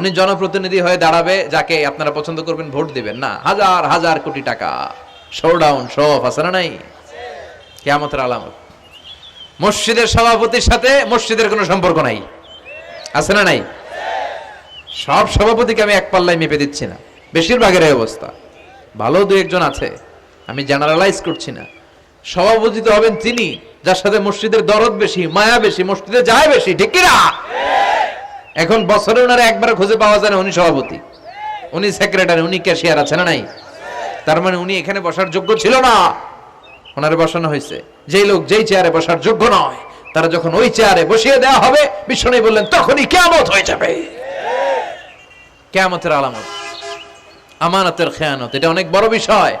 উনি জনপ্রতিনিধি হয়ে দাঁড়াবে, যাকে আপনারা পছন্দ করবেন, ভোট দিবেন। না, হাজার হাজার কোটি টাকা। শোডাউন অফ আছে না নাই? কেয়ামতের আলামত। মসজিদের সভাপতির সাথে মসজিদের কোনো সম্পর্ক নাই। আছে না নাই? সব সভাপতিকে আমি এক পাল্লায় মেপে দিচ্ছি না। বেশিরভাগের অবস্থা। ভালো দু একজন আছে, আমি জেনারেলাইজ করছি না। সভাপতি তো হবেন তিনি, যার সাথে মসজিদের দরদ বেশি, মায়া বেশি, মসজিদে যায় বেশি, ঠিক কিনা? এখন বছরে ওনারা একবার খুঁজে পাওয়া যায় না, উনি সভাপতি। উনি সেক্রেটারি উনি ক্যাশিয়ার আছে না নাই? তার মানে উনি এখানে বসার যোগ্য ছিল না। ওনারে বসানো হয়েছে। যেই লোক যেই চেয়ারে বসার যোগ্য নয়, তারা যখন ওই চেয়ারে বসিয়ে দেওয়া হবে বিষ্ণু বললেন, তখনই কেমত হয়ে যাবে। কেয়ামতের আলামত। আমানতের খেয়ানত, এটা অনেক বড় বিষয়।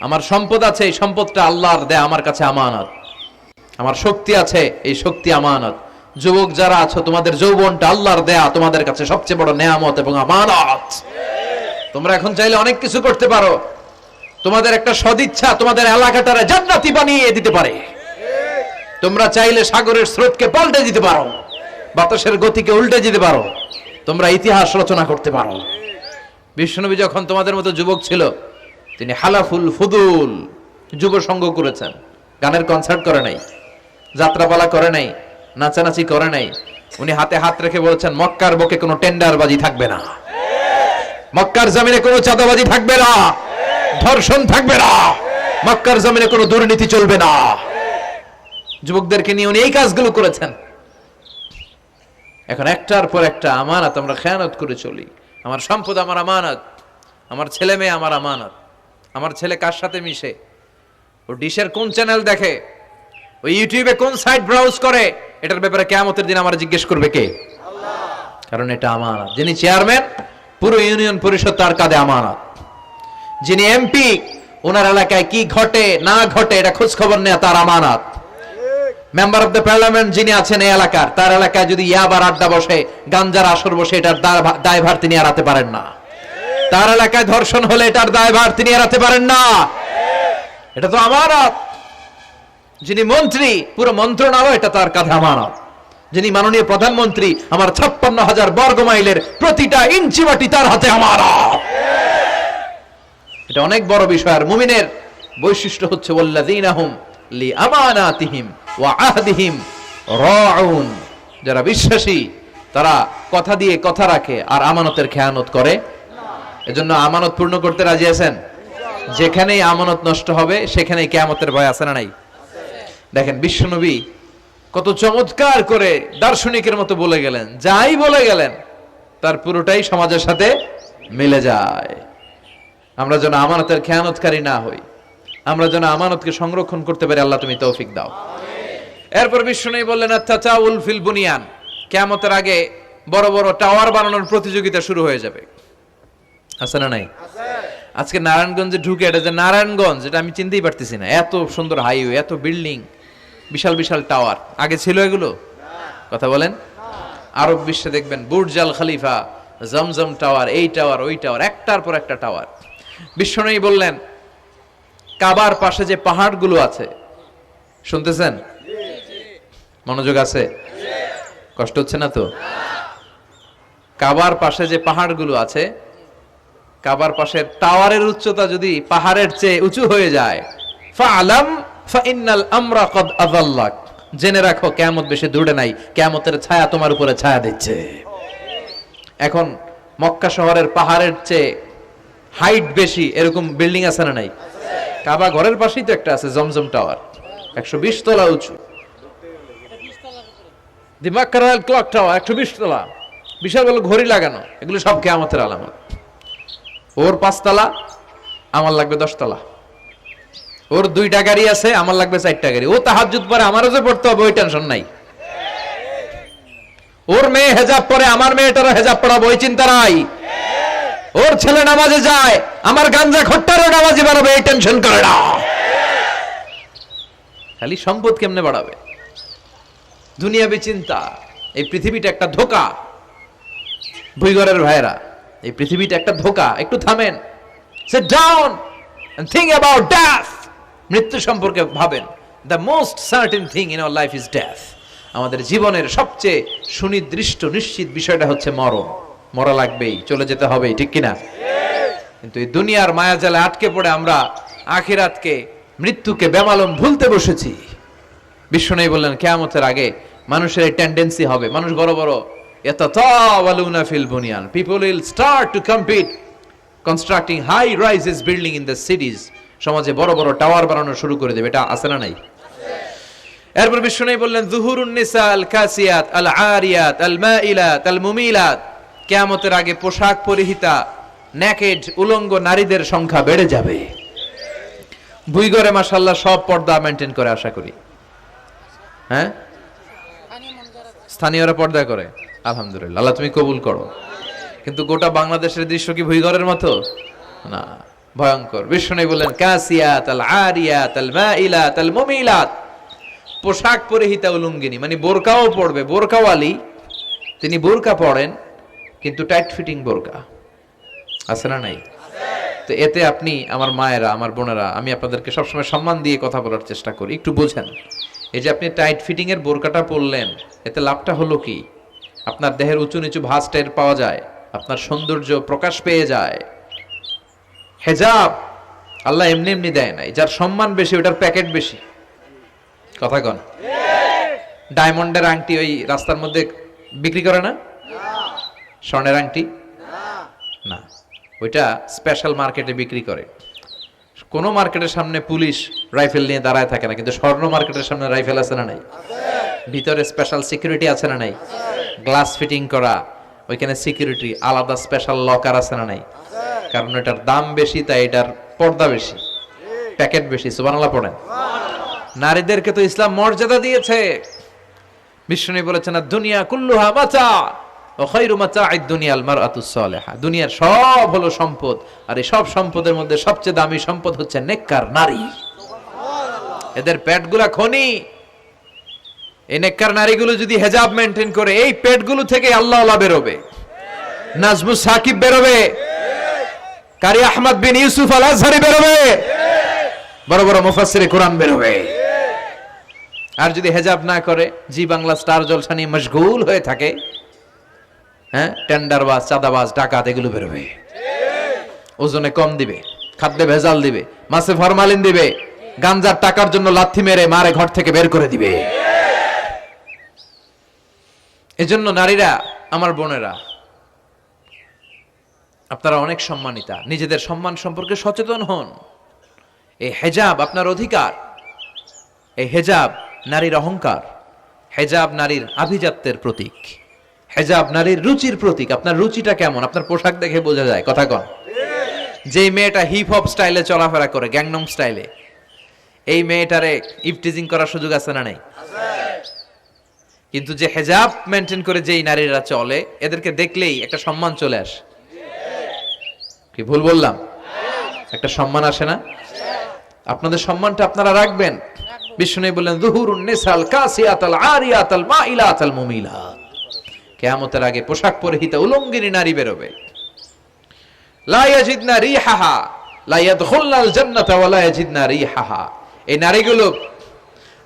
আমার সম্পদ আছে, এই সম্পদটা আল্লাহর দেয়, আমার কাছে আমানত। আমার শক্তি আছে, এই শক্তি আমানত। যুবক যারা আছো, তোমাদের যৌবনটা আল্লাহর দেয়া তোমাদের কাছে সবচেয়ে বড় নেয়ামত এবং আমানত। তোমরা এখন চাইলে অনেক কিছু করতে পারো। তোমাদের একটা সদিচ্ছা তোমাদের এলাকাটারে জান্নাতি বানিয়ে দিতে পারে। তোমরা চাইলে সাগরের স্রোতকে পাল্টে দিতে পারো, বাতাসের গতিকে উল্টে দিতে পারো, তোমরা ইতিহাস রচনা করতে পারো। বিষ্ণুনবী যখন তোমাদের মতো যুবক ছিল, তিনি হালাফুল ফুদুল যুব সঙ্গ করেছেন। গানের কনসার্ট করে নাই, যাত্রাপালা করে নাই নাচানাচি করে নাই। উনি হাতে হাত রেখে বলেছেন, মক্কার বকে কোনো টেন্ডারবাজি থাকবে না। মক্কার জমিনে কোনো চাঁদাবাজি থাকবে না। ধর্ষণ থাকবে না। মক্কার জমিনে কোনো দুর্নীতি চলবে না। যুবকদেরকে নিয়ে উনি এই কাজগুলো করেছেন। এখন একটার পর একটা আমানত, আমরা খেয়ানত করে চলি। আমার সম্পদ আমার আমানত। আমার ছেলে মেয়ে আমার আমানত। আমার ছেলে কার সাথে মিশে? ও ডিশের কোন চ্যানেল দেখে? ওই ইউটিউবে কোন সাইট ব্রাউজ করে? এটার ব্যাপারে কেয়ামতের দিন আমার জিজ্ঞেস করবে কে? কারণ এটা আমানত। যিনি চেয়ারম্যান পুরো ইউনিয়ন পরিষদ তার কাঁধে আমানত। যিনি এমপি ওনার এলাকায় কি ঘটে না ঘটে এটা খোঁজ খবর নেওয়া তার আমানত। মেম্বার অফ দ্য পার্লামেন্ট যিনি আছেন এই এলাকার তার এলাকায় যদি ইয়াবার আড্ডা বসে গাঞ্জার আসর বসে এটার দায়- দায়ভার তিনি এড়াতে পারেন না। তার এলাকায় ধর্ষণ হলে এটার দায়ভার তিনি এড়াতে পারেন না। এটা তো আমানত। যিনি মন্ত্রী, পুরো মন্ত্রণালয় এটা তার কাঁধে আমানত। যিনি মাননীয় প্রধানমন্ত্রী, আমার ছাপ্পান্ন হাজার বর্গ মাইলের প্রতিটা ইঞ্চি মাটি তার হাতে আমানত। এটা অনেক বড় বিষয়, আর মুমিনের বৈশিষ্ট্য হচ্ছে ওয়া যারা বিশ্বাসী, তারা কথা দিয়ে কথা রাখে আর আমানতের খেয়ানত করে। এজন্য আমানত পূর্ণ করতে রাজি আছেন? যেখানেই আমানত নষ্ট হবে, সেখানেই কেয়ামতের ভয় আছে না নাই? দেখেন, বিশ্বনবী কত চমৎকার করে দার্শনিকের মতো বলে গেলেন, যাই বলে গেলেন, তার পুরোটাই সমাজের সাথে মিলে যায়। আমরা যেন আমানতের খেয়ানতকারী না হই, আমরা যেন আমানতকে সংরক্ষণ করতে পারি, আল্লাহ তুমি তৌফিক দাও। এরপর বিষ্ণু বললেন তাচাউল ফিল বুনিয়ান, কেয়ামতের আগে বড় বড় টাওয়ার বানানোর প্রতিযোগিতা শুরু হয়ে যাবে। আছে না নাই? আজকে নারায়ণগঞ্জে ঢুকে, এটা যে নারায়ণগঞ্জ, এটা আমি চিনতেই পারতেছি না। এত সুন্দর হাইওয়ে এত বিল্ডিং বিশাল বিশাল টাওয়ার। আগে ছিল এগুলো? কথা বলেন। আরব বিশ্বে দেখবেন, Burj al Khalifa, Zamzam tower, এই টাওয়ার, ওই টাওয়ার, একটার পর একটা টাওয়ার। বিশ্বনয়ী বললেন, কাবার পাশে যে পাহাড়গুলো আছে, শুনতেছেন? মনোযোগ আছে? কষ্ট হচ্ছে না তো? কাবার পাশে যে পাহাড়গুলো আছে, কাবার পাশের টাওয়ারের উচ্চতা যদি পাহাড়ের চেয়ে উঁচু হয়ে যায় ফাআলাম ফাইন্নাল আমরা কদ আযাল্লাক জেনে রাখো, কিয়ামত বেশি দূরে নাই, কিয়ামতের ছায়া তোমার উপরে ছায়া দিচ্ছে। এখন মক্কা শহরের পাহাড়ের চেয়ে হাইট বেশি, এরকম বিল্ডিং আছে না নাই? কাবা ঘরের পাশেই তো একটা আছে, জমজম টাওয়ার। একশো বিশ তলা উঁচু। রয়্যাল ক্লক টাওয়ার, একশো বিশ তলা। বিশাল বড় ঘড়ি লাগানো, এগুলো সব কেয়ামতের আলামত। ওর পাঁচতলা আমার লাগবে দশতলা ওর দুইটা গাড়ি আছে, আমার লাগবে চারটা গাড়ি। ও তাহাজুদ পরে আমারও যে পড়তে হবে, ওই টেনশন নাই। ওর মেয়ে হেজাব পরে, আমার মেয়েটারও হেজাব পড়াবো, ওই চিন্তা নাই। ওর ছেলে নামাজে যায়, আমার গাঞ্জা খট্টারও নামাজে বাড়াবে এই টেনশন করে না। খালি সম্পদ কেমনে বাড়াবে? দুনিয়াবি চিন্তা, এই পৃথিবীটা একটা ধোকা। ভুইগরের ভাইরা এই পৃথিবীটা একটা ধোকা, একটু থামেন। Sit down and think about death মৃত্যু সম্পর্কে ভাবেন the most certain thing in our life is death আমাদের জীবনের সবচেয়ে সুনির্দিষ্ট, নিশ্চিত বিষয়টা হচ্ছে মরণ। মরা লাগবেই, চলে যেতে হবে ঠিক কিনা? কিন্তু এই দুনিয়ার মায়াজালে আটকে পড়ে আমরা আখিরাতকে, মৃত্যুকে বেমালম ভুলতে বসেছি। বিশ্ব নেই বললেন, কেয়ামতের আগে মানুষের এই টেন্ডেন্সি হবে। মানুষ বড় বড়, ইয়াতাতাওয়ালুনা ফিল বুনিয়ান। People will start to compete constructing high rises building in the cities সমাজে বড় বড় টাওয়ার বানানো শুরু করে দেবে, এটা আছে না নাই? এরপর নেই বললেন, জুহুরুন নিসা আল কাসিয়াত, আল আরিয়াত, আল মাইলাত, আল মুমিলাত। কেয়ামতের আগে পোশাক পরিহিতা নেকেড উলঙ্গ নারীদের সংখ্যা বেড়ে যাবে। ভুইগরে মাসাল্লাহ সব পর্দা মেনটেন করে, আশা করি। হ্যাঁ? স্থানীয়রা পর্দা করে, আলহামদুলিল্লাহ। আল্লাহ, তুমি কবুল করো। কিন্তু গোটা বাংলাদেশের দৃশ্য কি ভুইগরের মতো? না। ভয়ঙ্কর। নেই বললেন, কাসিয়াত আল আরিয়াত আল মাইলাত আল মুমিলাত। পোশাক পরিহিতা উলঙ্গিনী মানে বোরকাও পড়বে বোরকাওয়ালি, তিনি বোরকা পড়েন কিন্তু টাইট ফিটিং বোরকা। আছে না নাই? তো এতে আপনি, আমার মায়েরা, আমার বোনেরা, আমি আপনাদেরকে সবসময় সম্মান দিয়ে কথা বলার চেষ্টা করি। একটু বোঝেন। এই যে আপনি টাইট ফিটিং এর বোরকাটা পরলেন, এতে লাভটা হলো কি? আপনার দেহের উঁচু নিচু ভাঁজ টের পাওয়া যায়, আপনার সৌন্দর্য প্রকাশ পেয়ে যায়। হেজাব আল্লাহ এমনি এমনি দেয় নাই। যার সম্মান বেশি, ওটার প্যাকেট বেশি। কথা কন। ডায়মন্ডের আংটি ওই রাস্তার মধ্যে বিক্রি করে না? স্বর্ণের আংটি? না। ওইটা স্পেশাল মার্কেটে বিক্রি করে। কোনো মার্কেটের সামনে পুলিশ রাইফেল নিয়ে দাঁড়ায় থাকে না, কিন্তু স্বর্ণ মার্কেটের সামনে রাইফেল আছে না নাই? ভিতরে স্পেশাল সিকিউরিটি আছে না নাই? গ্লাস ফিটিং করা, ওইখানে সিকিউরিটি আলাদা স্পেশাল লকার আছে না নাই? কারণ এটার দাম বেশি, তাই এটার পর্দা বেশি। প্যাকেট বেশি সুবানাল্লাহ পড়েন। নারীদেরকে তো ইসলাম মর্যাদা দিয়েছে। বিষ্ণু বলেছেন দুনিয়া কুল্লুহা মাচা দুনিয়ার সব হলো সম্পদ, আর এই সব সম্পদের মধ্যে সবচেয়ে দামি সম্পদ হচ্ছে নেককার নারী। এদের পেটগুলা খনি। এই নেককার নারীগুলো যদি হেজাব মেনটেন করে, এই পেটগুলো থেকে আল্লাহ বেরোবে। নাজমুস সাকিব বেরোবে। কারি আহমদ বিন ইউসুফ আল আজহারি বেরোবে। বড় বড় মুফাসসিরে কোরআন বেরোবে। আর যদি হেজাব না করে, জি বাংলা স্টার জলসা নিয়ে মশগুল হয়ে থাকে হ্যাঁ টেন্ডারবাজ, চাঁদাবাজ, ডাকাত, এগুলো বেরোবে। ওজনে কম দিবে, খাদ্যে ভেজাল দিবে, মাছে ফরমালিন দিবে, গাঞ্জার টাকার জন্য লাথি মেরে মারে ঘর থেকে বের করে দিবে। এজন্য নারীরা, আমার বোনেরা আপনারা অনেক সম্মানিতা। নিজেদের সম্মান সম্পর্কে সচেতন হন। এই হেজাব আপনার অধিকার। এই হেজাব নারীর অহংকার। হেজাব নারীর আভিজাত্যের প্রতীক। হেজাব নারীর রুচির প্রতীক। আপনার রুচিটা কেমন? আপনার পোশাক দেখে বোঝা যায়। কথা কন। যে মেয়েটা হিপ হপ স্টাইলে চলাফেরা করে গ্যাংনম স্টাইলে এই মেয়েটারে ইফটিজিং করার সুযোগ আছে না নাই? কিন্তু যে হেজাব মেনটেন করে যেই নারীরা চলে, এদেরকে দেখলেই একটা সম্মান চলে আসে। কি ভুল বললাম? একটা সম্মান আসে না? আপনাদের সম্মানটা আপনারা রাখবেন। বিষ্ণু বললেন দুহুরুন নিসাল কাসিয়াতাল আরিয়াতাল মাইলাতাল আগে পোশাক পরিহিতা উলঙ্গিনী নারী বেরোবে। রিহাহা জান্নাতা ওয়া রিহাহা। এই নারীগুলো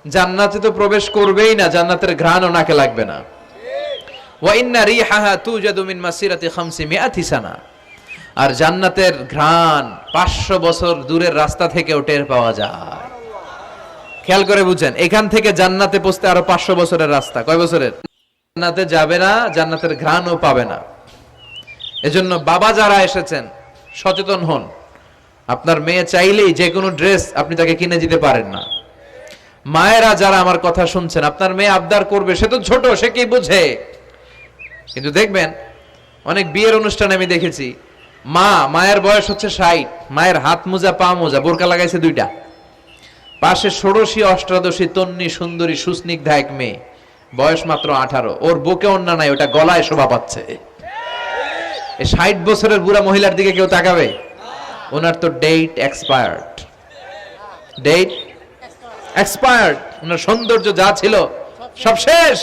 জান্নাতে তো প্রবেশ করবেই না, জান্নাতের ঘ্রাণও নাকে লাগবে না। ওয়া ইন্না রিহাহা তুজাদু মিন মাসিরাতি 500 সানা। আর জান্নাতের ঘ্রাণ পাঁচশো বছর দূরের রাস্তা থেকেও টের পাওয়া যায়। খেয়াল করে বুঝছেন? এখান থেকে জান্নাতে পৌঁছতে আরও পাঁচশো বছরের রাস্তা। কয় বছরের? জান্নাতে যাবে না, জান্নাতের ঘ্রাণও পাবে না। এজন্য বাবা যারা এসেছেন, সচেতন হন। আপনার মেয়ে চাইলেই যে কোনো ড্রেস আপনি তাকে কিনে দিতে পারেন না। মায়েরা যারা আমার কথা শুনছেন, আপনার মেয়ে আবদার করবে, সে তো ছোট, সে কি বুঝে? কিন্তু দেখবেন, অনেক বিয়ের অনুষ্ঠানে আমি দেখেছি মা, মায়ের বয়স হচ্ছে ষাট। মায়ের হাত মোজা, পা মোজা, বোরকা লাগাইছে দুইটা। পাশে ষোড়শী, অষ্টাদশী তন্নি সুন্দরী, সুস্নিগ্ধা এক মেয়ে। বয়স মাত্র আঠারো। ওর বুকে অন্য নাই, ওটা গলায় শোভা পাচ্ছে। ষাট বছরের বুড়া মহিলার দিকে কেউ তাকাবে? ওনার তো ডেট এক্সপায়ার্ড ডেট এক্সপায়ার্ড ওনার সৌন্দর্য যা ছিল, সব শেষ।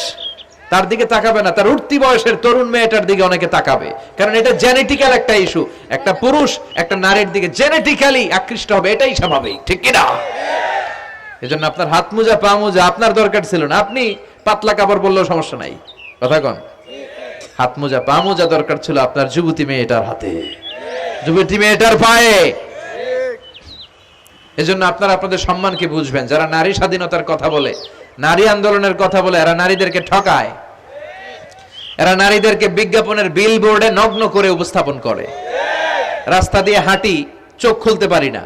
তার দিকে তাকাবে না। তার উঠতি বয়সের তরুণ মেয়েটার দিকে অনেকে তাকাবে। কারণ এটা জেনেটিক্যাল একটা ইস্যু একটা পুরুষ, একটা নারীর দিকে জেনেটিক্যালি আকৃষ্ট হবে, এটাই স্বাভাবিক। ঠিক কিনা? এজন্য আপনার হাত মোজা, পা মোজা আপনার দরকার ছিল না। আপনি পাতলা কাপড় বললেও সমস্যা নাই। কথা কন। হাত মোজা, পা মোজা দরকার ছিল আপনার যুবতী মেয়েটার হাতে। যুবতী মেয়েটার পায়ে। এজন্য আপনারা আপনাদের সম্মানকে বুঝবেন। যারা নারী স্বাধীনতার কথা বলে নারী আন্দোলনের কথা বলে, এরা নারীদেরকে ঠকায়। এরা নারীদেরকে বিজ্ঞাপনের বিল বোর্ডে নগ্ন করে উপস্থাপন করে। রাস্তা দিয়ে হাঁটি, চোখ খুলতে পারি না।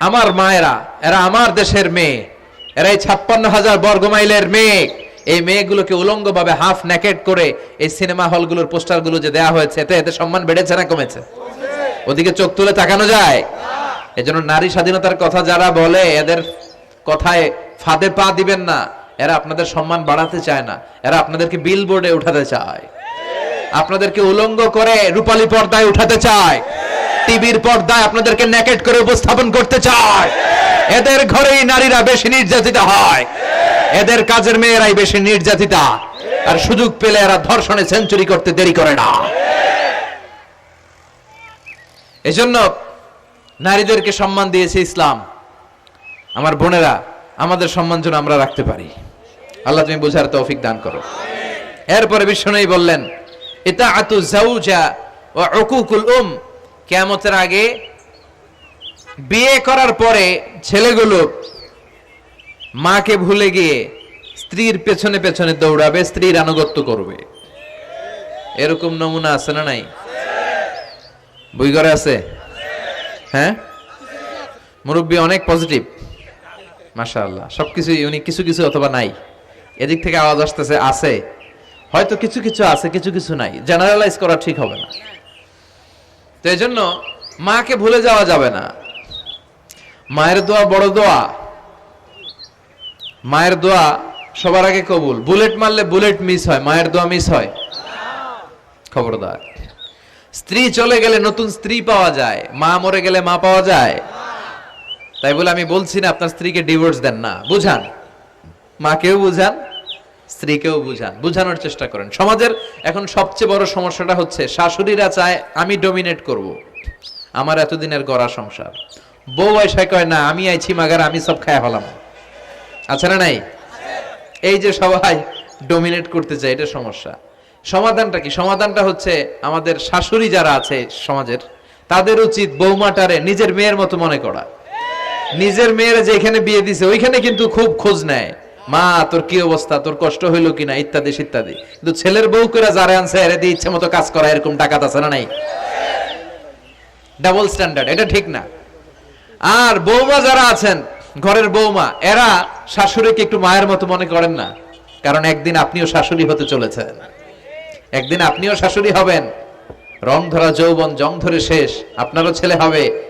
আমার মায়েরা, এরা আমার দেশের মেয়ে। এরা এই ছাপ্পান্ন হাজার বর্গ মাইলের মেয়ে। এই মেয়েগুলোকে উলঙ্গভাবে হাফ নেকেট করে এই সিনেমা হলগুলোর পোস্টারগুলো যে দেয়া হয়েছে, এতে এতে সম্মান বেড়েছে না কমেছে? ওদিকে চোখ তুলে তাকানো যায়। এজন্য নারী স্বাধীনতার কথা যারা বলে, এদের কথায় ফাঁদে পা দিবেন না। এরা আপনাদের সম্মান বাড়াতে চায় না। এরা আপনাদেরকে বিল বোর্ডে উঠাতে চায়। আপনাদেরকে উলঙ্গ করে রূপালী পর্দায় উঠাতে চায়। টিভির পর্দায় আপনাদেরকে নেকেট করে উপস্থাপন করতে চায়। এদের ঘরেই নারীরা বেশি নির্যাতিত হয়। এদের কাজের মেয়েরাই বেশি নির্যাতিতা। আর সুযোগ পেলে এরা ধর্ষণে সেঞ্চুরি করতে দেরি করে না। এজন্য নারীদেরকে সম্মান দিয়েছে ইসলাম। আমার বোনেরা, আমাদের সম্মান যেন আমরা রাখতে পারি। আল্লাহ তুমি বুঝার তৌফিক দান করো। এরপরে বিষ্ণু বললেন এটা আতু জাউজা ও অকুকুল উম। কেমতের আগে বিয়ে করার পরে ছেলেগুলো মাকে ভুলে গিয়ে স্ত্রীর পেছনে পেছনে দৌড়াবে, স্ত্রীর আনুগত্য করবে। এরকম নমুনা আছে না নাই? বই ঘরে আছে? হ্যাঁ? মুরব্বী অনেক পজিটিভ মাশাআল্লাহ, সবকিছু উনি কিছু কিছু অথবা নাই। এদিক থেকে আওয়াজ আসতেছে, আছে। হয়তো কিছু কিছু আছে, কিছু কিছু নাই। জেনারেলাইজ করা ঠিক হবে না। তো এই জন্য মাকে ভুলে যাওয়া যাবে না। মায়ের দোয়া বড় দোয়া। মায়ের দোয়া সবার আগে কবুল। বুলেট মারলে বুলেট মিস হয়, মায়ের দোয়া মিস হয়। খবরদার। স্ত্রী চলে গেলে নতুন স্ত্রী পাওয়া যায়। মা মরে গেলে মা পাওয়া যায়। তাই বলে আমি বলছি না, আপনার স্ত্রীকে ডিভোর্স দেন না। বুঝান। মাকেও বুঝান? স্ত্রীকেও বুঝান বুঝানোর চেষ্টা করেন। সমাজের এখন সবচেয়ে বড় সমস্যাটা হচ্ছে, শাশুড়িরা চায়, আমি ডমিনেট করব। আমার এতদিনের গড়া সংসার। বউ এসে কয়, না, আমি আইছি, মাগার আমি সব খায় হলাম আছে না নাই? এই যে সবাই ডমিনেট করতে চায়, এটা সমস্যা। সমাধানটা কি? সমাধানটা হচ্ছে, আমাদের শাশুড়ি যারা আছে সমাজের, তাদের উচিত বৌমাটারে নিজের মেয়ের মতো মনে করা। নিজের মেয়ের যেখানে বিয়ে দিছে, ওইখানে কিন্তু খুব খোঁজ নেয়। মা, তোর কি অবস্থা? তোর কষ্ট হইল কিনা? ইত্যাদি ইত্যাদি কিন্তু ছেলের বউ করে যারা আনছে, এর দিয়ে ইচ্ছে মতো কাজ করা, এরকম টাকাত আছে না নাই? ডাবল স্ট্যান্ডার্ড এটা ঠিক না। আর বৌমা যারা আছেন, ঘরের বৌমা, এরা শাশুড়িকে একটু মায়ের মতো মনে করেন না। কারণ একদিন আপনিও শাশুড়ি হতে চলেছেন। একদিন আপনিও শাশুড়ি হবেন। রং ধরা যৌবন, জং ধরে শেষ। আপনারও ছেলে হবে।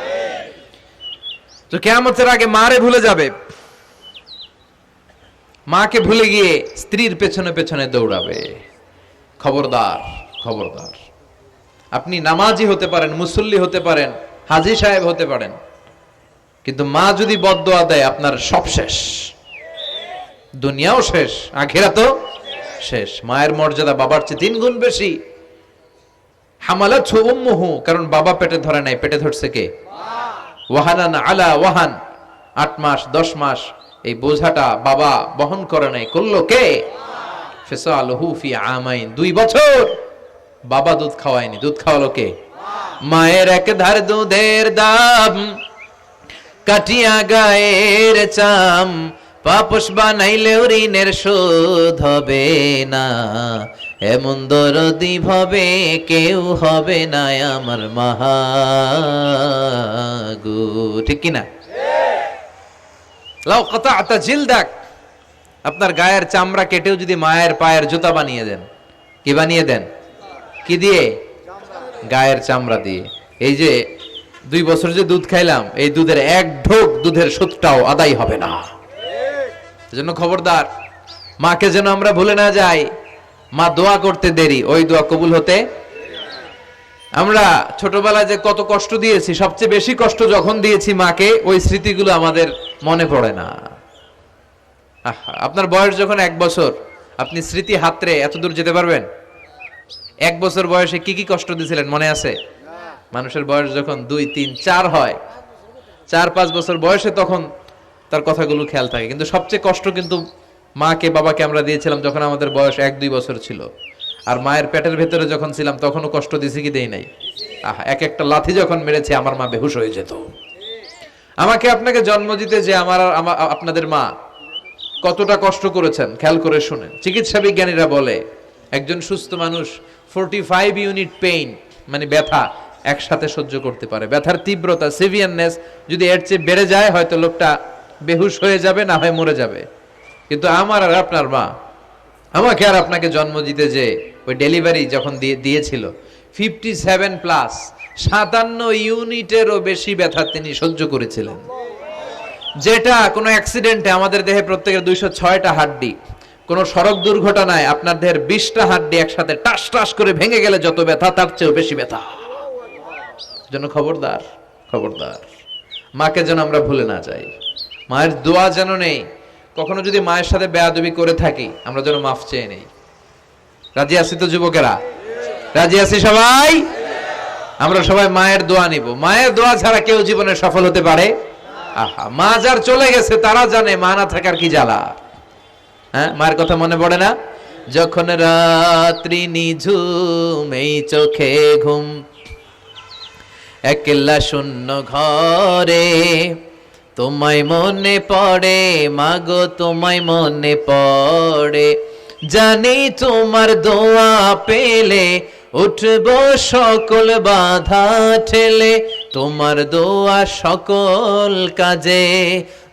তো কেমতের আগে মারে ভুলে যাবে। মাকে ভুলে গিয়ে স্ত্রীর পেছনে পেছনে দৌড়াবে। খবরদার খবরদার। আপনি নামাজি হতে পারেন, মুসল্লি হতে পারেন, হাজি সাহেব হতে পারেন। কিন্তু মা যদি বদদোয়া দেয়, আপনার সব শেষ। দুনিয়াও শেষ আখেরা তো শেষ। মায়ের মর্যাদা বাবার চেয়ে তিন গুণ বেশি। হামালা উম্মুহু, কারণ বাবা পেটে ধরে নাই, পেটে ধরছে কে? ওয়াহানান আলা ওয়াহান। আট মাস, দশ মাস এই বোঝাটা বাবা বহন করে নাই, করল কে? আমাইন। দুই বছর বাবা দুধ খাওয়ায়নি। দুধ খাওয়ালো কে? মায়ের এক ধার দুধের দাম, কাটিয়া গায়ের চাম পাপস বানাইলে ঋণের শোধ হবে না। এমন দরদি ভাবে কেউ হবে না আমার মাহাগু ঠিক কিনা লাও কত আতা দেখ আপনার গায়ের চামড়া কেটেও যদি মায়ের পায়ের জুতা বানিয়ে দেন, কি বানিয়ে দেন? কি দিয়ে? গায়ের চামড়া দিয়ে। এই যে দুই বছর যে দুধ খাইলাম, এই দুধের এক ঢোক দুধের সুদটাও আদায় হবে না। এজন্য খবরদার, মাকে যেন আমরা ভুলে না যাই মা, দোয়া করতে দেরি, ওই দোয়া কবুল হতে। আমরা ছোটবেলায় যে কত কষ্ট দিয়েছি, সবচেয়ে বেশি কষ্ট যখন দিয়েছি মাকে, ওই স্মৃতিগুলো আমাদের মনে পড়ে না। আপনার বয়স যখন এক বছর, আপনি স্মৃতি হাতরে এত দূর যেতে পারবেন? এক বছর বয়সে কি কি কষ্ট দিয়েছিলেন, মনে আছে? মানুষের বয়স যখন দুই, তিন, চার হয়, চার, পাঁচ বছর বয়সে তখন তার কথাগুলো খেয়াল থাকে। কিন্তু সবচেয়ে কষ্ট কিন্তু মাকে, বাবাকে আমরা দিয়েছিলাম যখন আমাদের বয়স এক, দুই বছর ছিল। আর মায়ের পেটের ভেতরে যখন ছিলাম, তখনও কষ্ট দিছি কি দেই নাই। আহা, এক একটা লাথি যখন মেরেছে, আমার মা বেহুশ হয়ে যেত। আমাকে আপনাকে জন্ম দিতে যে আমার আপনাদের মা কতটা কষ্ট করেছেন, খেয়াল করে শুনেন। চিকিৎসা বিজ্ঞানীরা বলে, একজন সুস্থ মানুষ ফোরটি ফাইভ ইউনিট পেইন মানে ব্যথা, একসাথে সহ্য করতে পারে। ব্যথার তীব্রতা সিভিয়ারনেস যদি এর চেয়ে বেড়ে যায়, হয়তো লোকটা বেহুশ হয়ে যাবে, না হয় মরে যাবে। কিন্তু আমার আর আপনার মা, আমাকে আর আপনাকে জন্ম দিতে যে ওই ডেলিভারি যখন দিয়ে, দিয়েছিল ফিফটি সেভেন প্লাস সাতান্ন ইউনিটেরও বেশি ব্যথা তিনি সহ্য করেছিলেন। যেটা কোনো অ্যাক্সিডেন্টে আমাদের দেহে প্রত্যেকের দুইশো ছয়টা হাড্ডি, কোনো সড়ক দুর্ঘটনায় আপনার দেহের বিশটা হাড্ডি একসাথে টাস টাস করে ভেঙে গেলে যত ব্যথা, তার চেয়েও বেশি ব্যথা। যেন খবরদার খবরদার। মাকে যেন আমরা ভুলে না যাই। মায়ের দোয়া যেন নেই কখনো যদি মায়ের সাথে বেয়াদবি করে থাকি, আমরা যেন মাফ চেয়ে নেই। রাজি আছি তো যুবকেরা? রাজি আছি সবাই? আমরা সবাই মায়ের দোয়া নিব। মায়ের দোয়া ছাড়া কেউ জীবনে সফল হতে পারে? আহা, মা যার চলে গেছে, তারা জানে, মা না থাকার কি জ্বালা? হ্যাঁ মায়ের কথা মনে পড়ে না? যখন রাত্রি নিঝুম, এই চোখে ঘুম, একলা শূন্য ঘরে তোমায় মনে পড়ে, মাগো তোমায় মনে পড়ে। জানি তোমার দোয়া পেলে, উঠব সকল বাধা ঠেলে। তোমার দোয়া সকল কাজে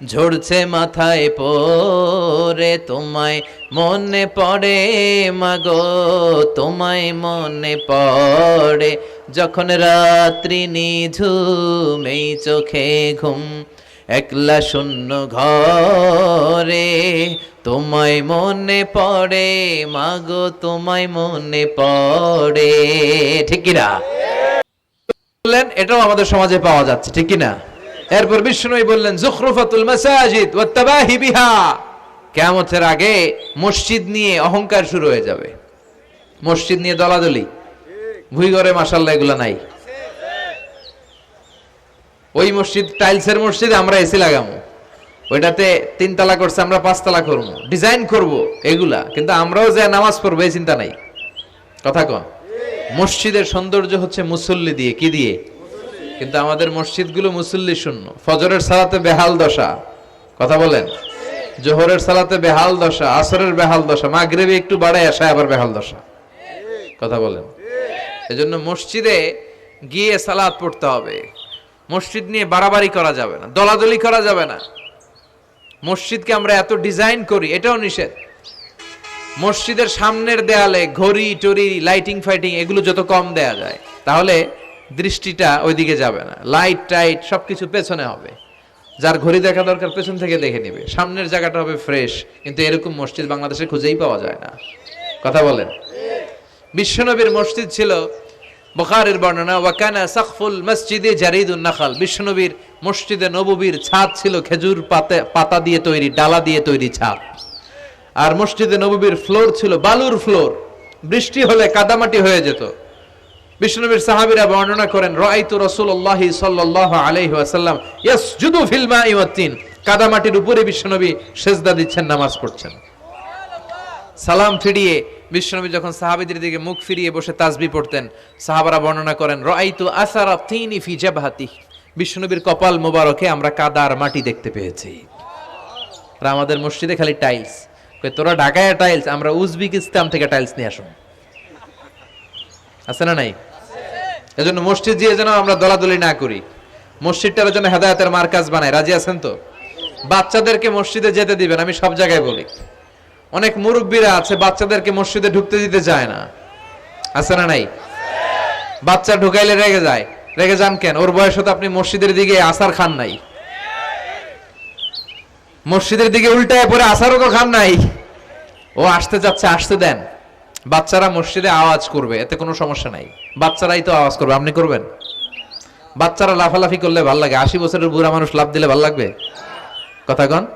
ঝরছে মাথায় পরে তোমায় মনে পড়ে, মাগো তোমায় মনে পড়ে। যখন রাত্রি নিঝুম, এই চোখে ঘুম একলা শূন্য ঘরে, তোমায় মনে পড়ে, মাগো তোমায় মনে পড়ে। ঠিক কিনা? বললেন, এটাও আমাদের সমাজে পাওয়া যাচ্ছে, ঠিক কিনা? এরপর বিষ্ণুই বললেন, জুখরুফাতুল মাসাজিদ ওয়াত্তাবাহি বিহা। কিয়ামতের আগে মসজিদ নিয়ে অহংকার শুরু হয়ে যাবে। মসজিদ নিয়ে দলাদলি। ভুই ঘরে মাসাল্লাহ এগুলো নাই। ওই মসজিদ, টাইলসের মসজিদে আমরা এসি লাগামো। ওইটাতে তিন তালা করছে, আমরা পাঁচ তালা করব ডিজাইন করব এগুলা, কিন্তু আমরাও যে নামাজ পড়ব, এই চিন্তা নাই। কথা কন। মসজিদের সৌন্দর্য হচ্ছে মুসল্লি দিয়ে, কি দিয়ে? কিন্তু আমাদের মসজিদগুলো মুসল্লি শূন্য। ফজরের সালাতে বেহাল দশা, কথা বলেন? জোহরের সালাতে বেহাল দশা, আসরের বেহাল দশা, মাগরিবে একটু বাড়ায় আসা আবার বেহাল দশা। কথা বলেন? এজন্য মসজিদে গিয়ে সালাত পড়তে হবে। মসজিদ নিয়ে বাড়াবাড়ি করা যাবে না, দলাদলি করা যাবে না। মসজিদকে আমরা এত ডিজাইন করি, এটাও নিষেধ। মসজিদের সামনের দেয়ালে ঘড়ি, টড়ি লাইটিং ফাইটিং এগুলো যত কম দেয়া যায়, তাহলে দৃষ্টিটা ওইদিকে যাবে না। লাইট টাইট সবকিছু পেছনে হবে। যার ঘড়ি দেখা দরকার পেছন থেকে দেখে নিবে। সামনের জায়গাটা হবে ফ্রেশ কিন্তু এরকম মসজিদ বাংলাদেশে খুঁজেই পাওয়া যায় না। কথা বলেন? বিশ্বনবীর মসজিদ ছিল বখারের বর্ণনা ওয়াকানা সাকফুল মসজিদে জারিদুন নাখাল। বিশ্বনবীর মসজিদে নববীর ছাদ ছিল খেজুর পাতা পাতা দিয়ে তৈরি, ডালা দিয়ে তৈরি ছাদ। আর মসজিদে নববীর ফ্লোর ছিল বালুর ফ্লোর। বৃষ্টি হলে কাদামাটি হয়ে যেত। বিষ্ণুনবীর সাহাবীরা বর্ণনা করেন, রাআইতু রাসূলুল্লাহি সাল্লাল্লাহু আলাইহি ইয়াসজুদু ফিল মাই ওয়াত-তিন কাদামাটির উপরে বিশ্বনবী সেজদা দিচ্ছেন, নামাজ পড়ছেন। সালাম ফিরিয়ে বিশ্বনবী যখন সাহাবীদের দিকে মুখ ফিরিয়ে বসে তাসবি পড়তেন, সাহাবারা বর্ণনা করেন, রাআইতু আসারা তিনি ফি জাবহাতি। বিশ্বনবীর কপাল মোবারকে আমরা কাদার মাটি দেখতে পেয়েছি। আর আমাদের মসজিদে খালি টাইলস। তোরা ঢাকায় টাইলস, আমরা উজবেকিস্তান থেকে টাইলস নিয়ে আসুন। আছে না নাই? এজন্য মসজিদ দিয়ে যেন আমরা দলাদলি না করি। মসজিদটার জন্য হেদায়তের মার্কাজ বানায় রাজি আছেন তো? বাচ্চাদেরকে মসজিদে যেতে দিবেন, আমি সব জায়গায় বলি। অনেক মুরব্বীরা আছে, বাচ্চাদেরকে মসজিদে ঢুকতে দিতে চায় না। আছে না নাই? বাচ্চা ঢুকাইলে রেগে যায়। রেগে যান কেন? ওর বয়স হতো আপনি মসজিদের দিকে আসার খান নাই। মসজিদের দিকে উল্টায় পরে আসারও তো খান নাই। ও আসতে যাচ্ছে, আসতে দেন। বাচ্চারা মসজিদে আওয়াজ করবে, এতে কোনো সমস্যা নাই। বাচ্চারাই তো আওয়াজ করবে, আপনি করবেন? বাচ্চারা লাফালাফি করলে ভালো লাগে। আশি বছরের বুড়া মানুষ লাভ দিলে ভালো লাগবে? কথা কন।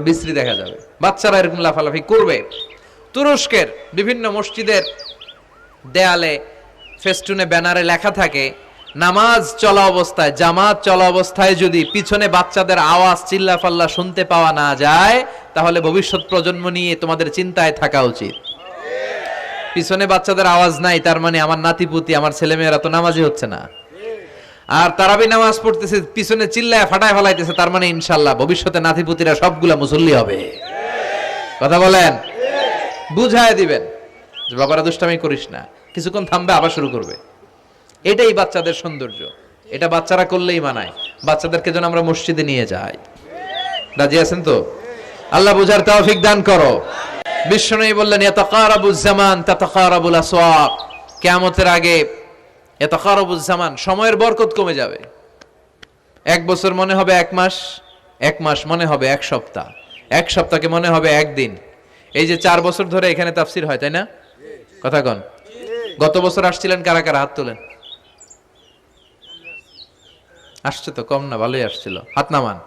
বিশ্রী দেখা যাবে। বাচ্চারা এরকম লাফালাফি করবে। তুরস্কের বিভিন্ন মসজিদের দেয়ালে ফেস্টুনে ব্যানারে লেখা থাকে, নামাজ চলা অবস্থায়, জামাত চলা অবস্থায় যদি পিছনে বাচ্চাদের আওয়াজ চিল্লাফাল্লা শুনতে পাওয়া না যায়, তাহলে ভবিষ্যৎ প্রজন্ম নিয়ে তোমাদের চিন্তায় থাকা উচিত। পিছনে বাচ্চাদের আওয়াজ নাই, তার মানে আমার নাতিপুতি, আমার ছেলেমেয়েরা তো নামাজি হচ্ছে না। আর তারাবি নামাজ পড়তেছে, পিছনে চিল্লায় ফাটায় ফেলাইতেছে, তার মানে ইনশাল্লাহ ভবিষ্যতে নাতিপুতিরা সবগুলা মুসল্লি হবে। কথা বলেন? বুঝায় দিবেন। যে বাবারা, দুষ্টামি করিস না। কিছুক্ষণ থামবে, আবার শুরু করবে। এটাই বাচ্চাদের সৌন্দর্য। এটা বাচ্চারা করলেই মানায়। বাচ্চাদেরকে যেন আমরা মসজিদে নিয়ে যাই। রাজি আছেন তো? আল্লাহ বুঝার তৌফিক দান করো। বিশ্বনবী বললেন এত ইয়াতাকারাবুজ জামান আসওয়াক। কিয়ামতের আগে ইয়াতাকারাবুজ জামান, সময়ের বরকত কমে যাবে। এক বছর মনে হবে এক মাস এক মাস মনে হবে এক সপ্তাহ, এক সপ্তাহকে মনে হবে একদিন। এই যে চার বছর ধরে এখানে তাফসির হয়, তাই না? কথা কন। গত বছর আসছিলেন কারা কারা? হাত তোলেন। আসছে তো, কম না, ভালোই আসছিল। হাত নামান।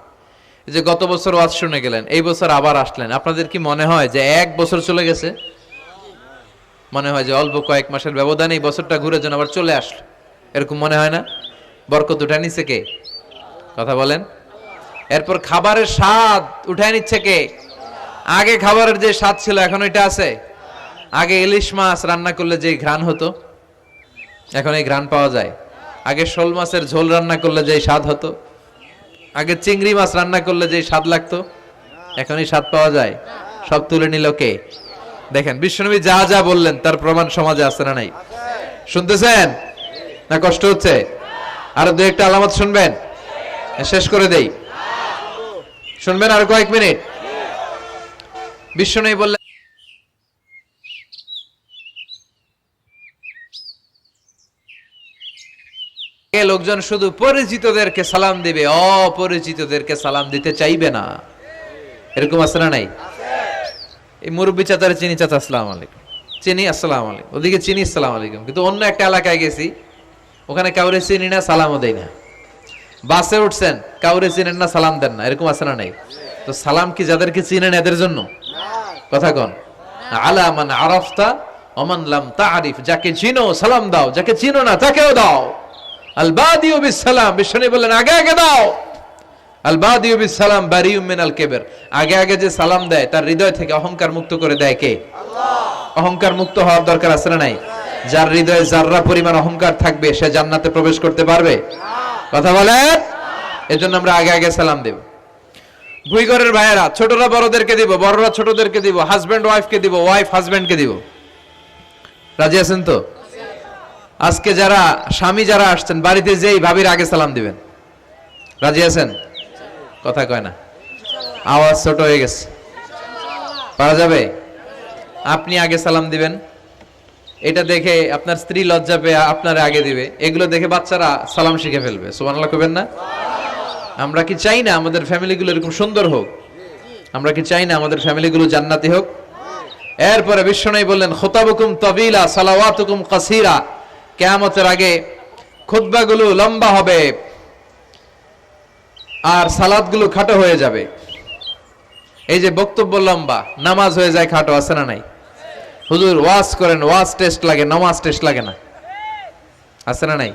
যে গত বছর ওয়াজ শুনে গেলেন, এই বছর আবার আসলেন। আপনাদের কি মনে হয় যে এক বছর চলে গেছে? মনে হয় যে অল্প কয়েক মাসের ব্যবধানে এই বছরটা ঘুরে যেন আবার চলে আসলো। এরকম মনে হয় না? বরকত উঠে নিচ্ছে কে? কথা বলেন। এরপর খাবারের স্বাদ উঠে নিচ্ছে কে? আগে খাবারের যে স্বাদ ছিল, এখন এটা আছে? আগে ইলিশ মাছ রান্না করলে যে ঘ্রাণ হতো, এখন এই ঘ্রাণ পাওয়া যায়। আগে শোল মাছের ঝোল রান্না করলে যে স্বাদ হতো, আগে চিংড়ি মাছ রান্না করলে যে স্বাদ লাগতো এখন এই স্বাদ পাওয়া যায়। সব তুলে নিল কে? দেখেন, বিশ্বনবী যা যা বললেন, তার প্রমাণ সমাজে আছে না নাই? শুনতেছেন? না কষ্ট হচ্ছে? আরও দু একটা আলামত শুনবেন? শেষ করে দেই। শুনবেন আর কয়েক মিনিট? বিশ্বনবী বললেন লোকজন শুধু পরিচিতদেরকে সালাম দিবে, অপরিচিতদেরকে সালাম দিতে চাইবে না। এরকম আছে না নাই? এই মুরব্বী চাচারে চিনি, চাচা, আসসালাম আলাইকুম। চিনি, আসসালাম আলাইকুম। ওদিকে, চিনি, আসসালাম আলাইকুম। কিন্তু অন্য একটা এলাকায় গেছি। ওখানে কাউরে চিনি না, সালামও দেয় না। বাসে উঠছেন, কাউরে চিনেন না, সালাম দেন না। এরকম আছে না নাই? তো সালাম কি যাদেরকে চিনেন এদের জন্য? কথা কন। আলা মান আরাফতা ওমান লাম তারিফ। যাকে চিনো, সালাম দাও। যাকে চিনো না, তাকেও দাও। আল বাদিউ বিস সালাম। বিশ্বনী বললেন, আগে আগে দাও। আল বাদিউ সালাম বারিউম মিনাল কেবের। আগে আগে যে সালাম দেয় তার হৃদয় থেকে অহংকার মুক্ত করে দেয় কে? অহংকার মুক্ত হওয়ার দরকার আছে না নাই? যার হৃদয়ে যাররা পরিমাণ অহংকার থাকবে সে জান্নাতে প্রবেশ করতে পারবে? কথা বলেন? এজন্য আমরা আগে আগে সালাম দেব। ভুইগরের ভাইয়েরা ছোটরা বড়দেরকে দিব বড়রা ছোটদেরকে দিব হাজবেন্ড ওয়াইফকে দিব ওয়াইফ হাজবেন্ডকে দিব। রাজি আছেন তো? আজকে যারা স্বামী যারা আসছেন বাড়িতে যেই ভাবির আগে সালাম দিবেন। রাজি আছেন? কথা কয় না। আওয়াজ ছোট হয়ে গেছে। পারা যাবে? আপনি আগে সালাম দিবেন। এটা দেখে আপনার স্ত্রী লজ্জা পেয়ে আপনার আগে দিবে। এগুলো দেখে বাচ্চারা সালাম শিখে ফেলবে। সুবহানাল্লাহ করবেন না? আমরা কি চাই না আমাদের ফ্যামিলিগুলো এরকম সুন্দর হোক? আমরা কি চাই না আমাদের ফ্যামিলিগুলো জান্নাতি হোক? এরপরে বিশ্বনবী বললেন, খোতাবুকুম তবিলা, সালাওয়াতুকুম কাসিরা। কেয়ামতের আগে খুতবাগুলো লম্বা হবে। আর সালাদগুলো খাটো হয়ে যাবে। এই যে বক্তব্য লম্বা, নামাজ হয়ে যায় খাটো, আছে না নাই? হুজুর, ওয়াজ করেন, ওয়াজ টেস্ট লাগে, নামাজ টেস্ট লাগে না। আছে না নাই?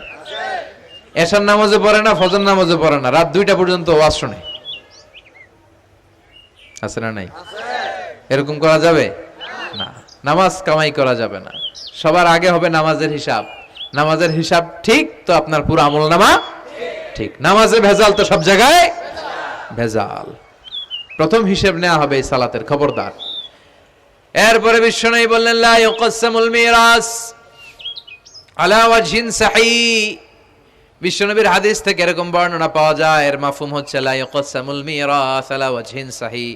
এশার নামাজে পড়ে না, ফজর নামাজে পড়ে না, রাত দুইটা পর্যন্ত ওয়াজ শুনে। আছে না নাই? এরকম করা যাবে? না, নামাজ কামাই করা যাবে না। সবার আগে হবে নামাজের হিসাব। নামাজের হিসাব ঠিক, তো আপনার পুরো আমল নামা ঠিক। নামাজে ভেজাল তো সব জায়গায়? ভেজাল। প্রথম হিসেব নেওয়া হবে এই সালাতের খবরদার। এরপরে বিশ্বনবী বললেন, লা ইউকাসসামুল মিরাস আলা সাহি। বিশ্বনবীর হাদিস থেকে এরকম বর্ণনা পাওয়া যায়, এর মাফহুম হচ্ছে, লা ইউকাসসামুল মিরাস আলা ওয়াজহিন সাহি।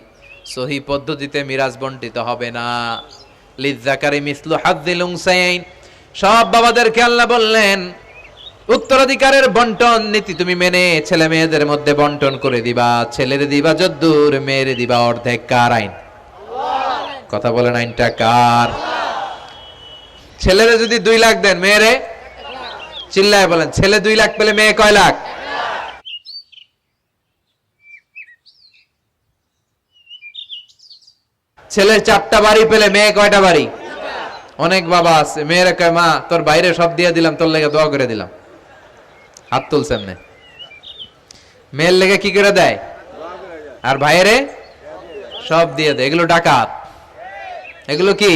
সহি পদ্ধতিতে মিরাজ বন্টিত হবে না। লিযাকারি মিসলু হাযযিল উনসাইন। সব বাবাদেরকে আল্লাহ বললেন উত্তরাধিকারের বন্টন নীতি তুমি মেনে, ছেলে মেয়েদের মধ্যে বন্টন করে দিবা, ছেলের দিবা যদ্দুর, মেয়ের দিবা অর্ধেক কার আইন? কথা বলেন আইনটা কার? ছেলেরে যদি দুই লাখ দেন, মেয়েরে? চিল্লায় বলেন, ছেলে দুই লাখ পেলে মেয়ে কয় লাখ? ছেলে চারটা বাড়ি পেলে মেয়ে কয়টা বাড়ি? অনেক বাবা আছে, মেয়েরা কয়, মা, তোর বাইরে সব দিয়ে দিলাম, তোর লেগে দোয়া করে দিলাম। হাত তুলছেন এমনি। মেয়ের লেগে কি করে দেয়? আর ভাইয়েরে? সব দিয়ে দেয়। এগুলো ডাকাত। এগুলো কি?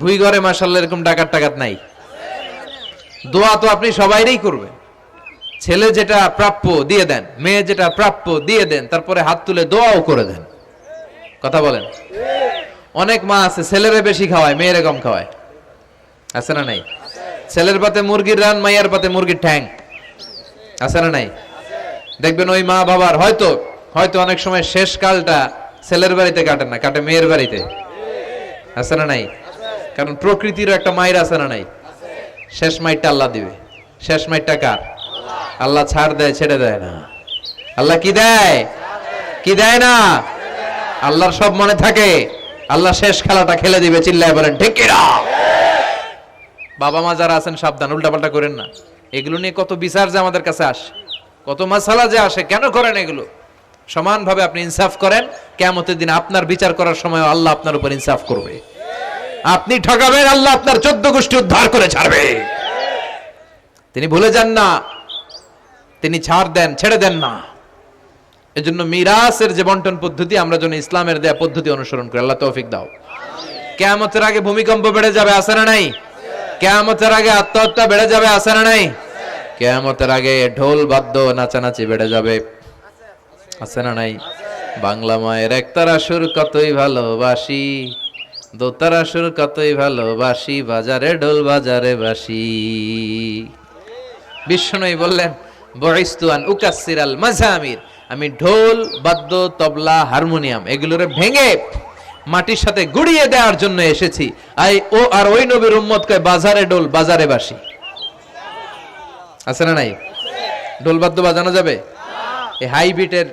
ভুই ঘরে মাসাল্লাহ এরকম ডাকাত টাকাত নাই। দোয়া তো আপনি সবাইরই করবেন। ছেলে যেটা প্রাপ্য দিয়ে দেন, মেয়ে যেটা প্রাপ্য দিয়ে দেন, তারপরে হাত তুলে দোয়াও করে দেন। কথা বলেন। অনেক মা আছে, ছেলেরে বেশি খাওয়ায়, মেয়েরে কম খাওয়ায়। আছে না নাই? ছেলের পাতে মুরগির রান, মাইয়ার পাতে মুরগির ঠ্যাং। আছে না নাই? দেখবেন ওই মা বাবার, হয়তো হয়তো অনেক সময় শেষ কালটা ছেলের বাড়িতে কাটে না, কাটে মেয়ের বাড়িতে। আছে না নাই? কারণ প্রকৃতির একটা মায়ের আছে না নাই? শেষ মাইটটা আল্লাহ দিবে। শেষ মাইটটা কার? আল্লাহ ছাড় দেয়, ছেড়ে দেয় না। আল্লাহ কি দেয়? কি দেয় না? আল্লাহর সব মনে থাকে। আল্লাহ শেষ খেলাটা খেলে দিবে, চিল্লায় বলেন, ঠিক কিনা বাবা মা যারা আছেন, সাবধান, উল্টাপাল্টা করেন না। এগুলো নিয়ে কত বিচার যে আমাদের কাছে আসে, কত মাসালা যে আসে, কেন করেন এগুলো? সমানভাবে আপনি ইনসাফ করেন কেমতের দিন আপনার বিচার করার সময় আল্লাহ আপনার উপর ইনসাফ করবে। আপনি ঠকাবেন, আল্লাহ আপনার চোদ্দ গোষ্ঠী উদ্ধার করে ছাড়বে। তিনি ভুলে যান না, তিনি ছাড় দেন, ছেড়ে দেন না। এজন্য মিরাসের যে বন্টন পদ্ধতি, আমরা যেন ইসলামের দেয়া পদ্ধতি অনুসরণ করি। আল্লাহ তৌফিক দাও। কেয়ামতের আগে ভূমিকম্প বেড়ে যাবে আসে না নাই? কেয়ামতের আগে আত্মহত্যা বেড়ে যাবে আসে না নাই? কেয়ামতের আগে ঢোল বাদ্য নাচানাচি বেড়ে যাবে, আছে না নাই? বাংলা মায়ের একতারা সুর কতই ভালোবাসি দোতারা সুর কতই ভালোবাসি, বাজারে ঢোল বাজারে বাসি। বিষ্ণুই বললেন বয়স্তুয়ান উকাসিরাল মাঝামির আমি ঢোল, বাদ্য, তবলা, হারমোনিয়াম এগুলোরে ভেঙে মাটির সাথে গুড়িয়ে দেওয়ার জন্য এসেছি। আই ও আর ওই নবীর উম্মত কয়, বাজারে ডোল বাজারে বাসি আছে না নাই? ঢোল, বাদ্য বাজানো যাবে? এই হাই বিটের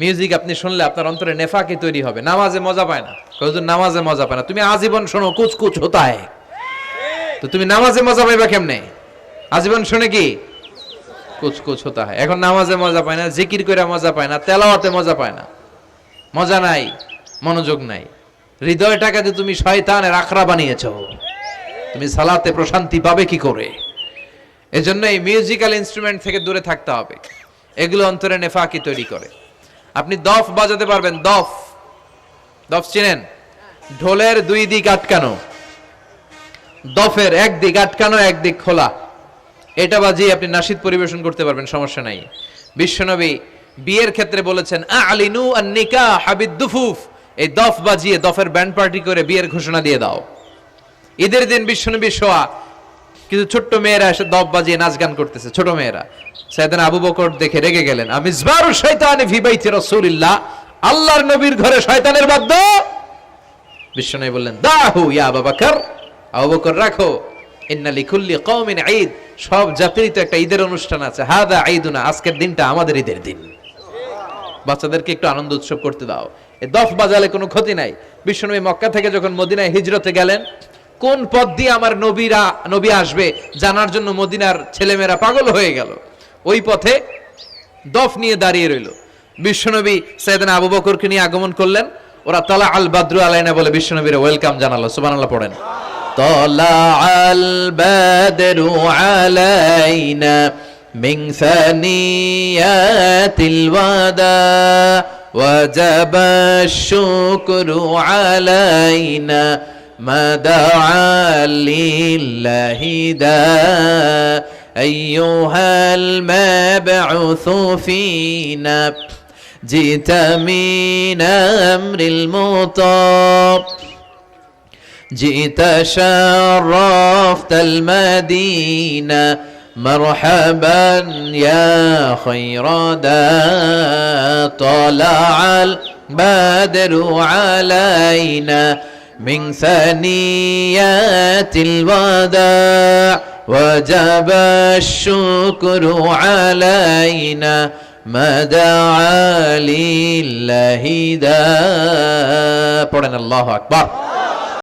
মিউজিক আপনি শুনলে আপনার অন্তরে নেফাকি তৈরি হবে। নামাজে মজা পায় না। কয়েকজন নামাজে মজা পায় না। তুমি আজীবন শোনো কুচ কুচ হতা তো তুমি নামাজে মজা পাইবা কেমনে? আজীবন শুনে কি? কুচ হতা হয়। এখন নামাজে মজা পায় না, জিকির করে মজা পায় না, তেলাওয়াতে মজা পায় না। মজা নাই, মনোযোগ নাই। হৃদয়টাকে যে তুমি শয়তানের আখড়া বানিয়েছো, তুমি সালাতে প্রশান্তি পাবে কি করে? এজন্য এই মিউজিক্যাল ইনস্ট্রুমেন্ট থেকে দূরে থাকতে হবে। এগুলো অন্তরে নেফাকি তৈরি করে। আপনি দফ বাজাতে পারবেন, দফ। দফ চিনেন? ঢোলের দুই দিক আটকানো। দফের এক দিক আটকানো এক দিক খোলা। এটা বাজিয়ে আপনি নাসিদ পরিবেশন করতে পারবেন, সমস্যা নাই। বিশ্বনবী বিয়ের ক্ষেত্রে বলেছেন আলিনু আর নিকা হাবিদ দুফুফ এই দফ বাজিয়ে দফের ব্যান্ড পার্টি করে বিয়ের ঘোষণা দিয়ে দাও। ঈদের দিন বিশ্বনবী শোয়া কিছু ছোট্ট মেয়েরা এসে দফ বাজিয়ে নাচ গান করতেছে, ছোট মেয়েরা। সেদিন আবু বকর দেখে রেগে গেলেন, আমি জবারু শয়তানে ফি বাইতি রাসূলিল্লাহ, আল্লাহর নবীর ঘরে শয়তানের বাদ্য? বিশ্বনবী বললেন, দাহু ইয়া আবু বকর আবু বকর রাখো। ঈদ। সব তো একটা ঈদের অনুষ্ঠান আছে। ঈদুনা, আজকের দিনটা আমাদের ঈদের দিন। বাচ্চাদেরকে একটু আনন্দ উৎসব করতে দাও। দফ বাজালে কোনো ক্ষতি নাই। মক্কা থেকে যখন মদিনায় হিজরতে গেলেন, কোন পথ দিয়ে আমার নবীরা, নবী আসবে জানার জন্য মদিনার ছেলেমেয়েরা পাগল হয়ে গেল? ওই পথে দফ নিয়ে দাঁড়িয়ে রইল। বিশ্বনবী সৈয়দনা আবু বকরকে নিয়ে আগমন করলেন। ওরা তালা আল বাদ্রু আলাইনা বলে বিশ্বনবীর ওয়েলকাম জানালো। সুবহানাল্লাহ পড়েন। طلع البدر علينا من ثنيات الوداع وجب الشكر علينا ما دعا لله دا أيها المبعوث فينا جئت من أمر المطاب جئت شرفت المدينة مرحبا يا خير دا طلع البدر علينا من ثنيات الوداع وجب الشكر علينا ما دعا لله دا الله أكبر.